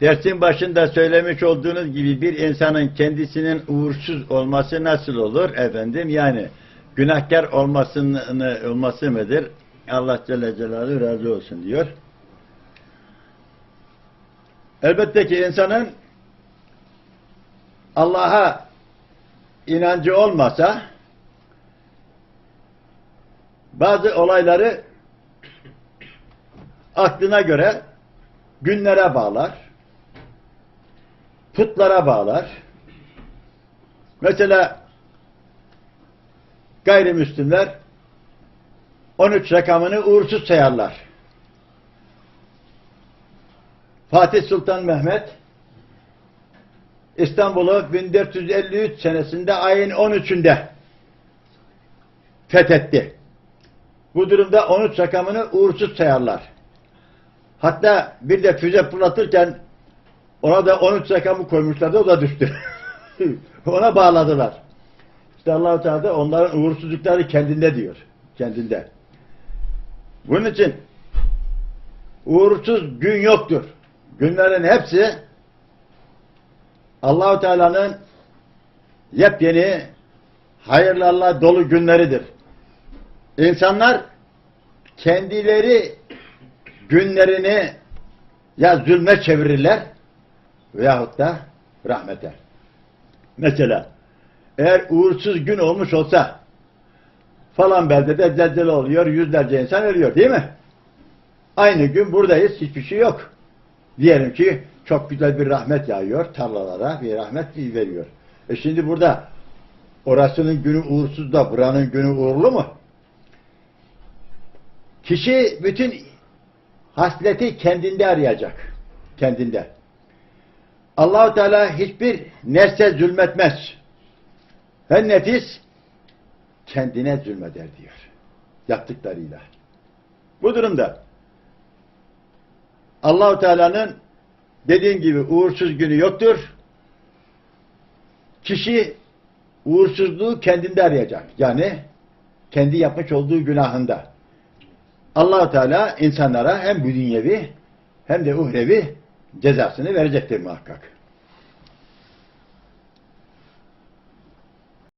Dersin başında söylemiş olduğunuz gibi bir insanın kendisinin uğursuz olması nasıl olur efendim? Yani günahkar olmasını, olması mıdır? Allah Celle Celaluhu razı olsun diyor. Elbette ki insanın Allah'a inancı olmasa bazı olayları aklına göre günlere bağlar, putlara bağlar. Mesela gayrimüslimler 13 rakamını uğursuz sayarlar. Fatih Sultan Mehmet İstanbul'u 1453 senesinde ayın 13'ünde fethetti. Bu durumda 13 rakamını uğursuz sayarlar. Hatta bir de füze fırlatırken ona da 13 rakamı koymuşlardı o da düştü. ona bağladılar. İşte Allah-u Teala da onların uğursuzlukları kendinde diyor. Kendinde. Bunun için uğursuz gün yoktur. Günlerin hepsi Allahu Teala'nın yepyeni hayırlarla dolu günleridir. İnsanlar kendileri günlerini ya zulme çevirirler veyahut da rahmete. Mesela eğer uğursuz gün olmuş olsa falan beldede zelzele oluyor, yüzlerce insan ölüyor değil mi? Aynı gün buradayız, hiçbir şey yok. Diyelim ki çok güzel bir rahmet yağıyor, tarlalara bir rahmet veriyor. E şimdi burada orasının günü uğursuz da buranın günü uğurlu mu? Kişi bütün hasleti kendinde arayacak. Kendinde. Allahu Teala hiçbir nesle zulmetmez. Her nefis kendine zulmeder diyor. Yaptıklarıyla. Bu durumda Allahu Teala'nın dediğim gibi uğursuz günü yoktur. Kişi uğursuzluğu kendinde arayacak. Yani kendi yapmış olduğu günahında. Allahu Teala insanlara hem bu dünyevi hem de uhrevi cezasını verecektir muhakkak.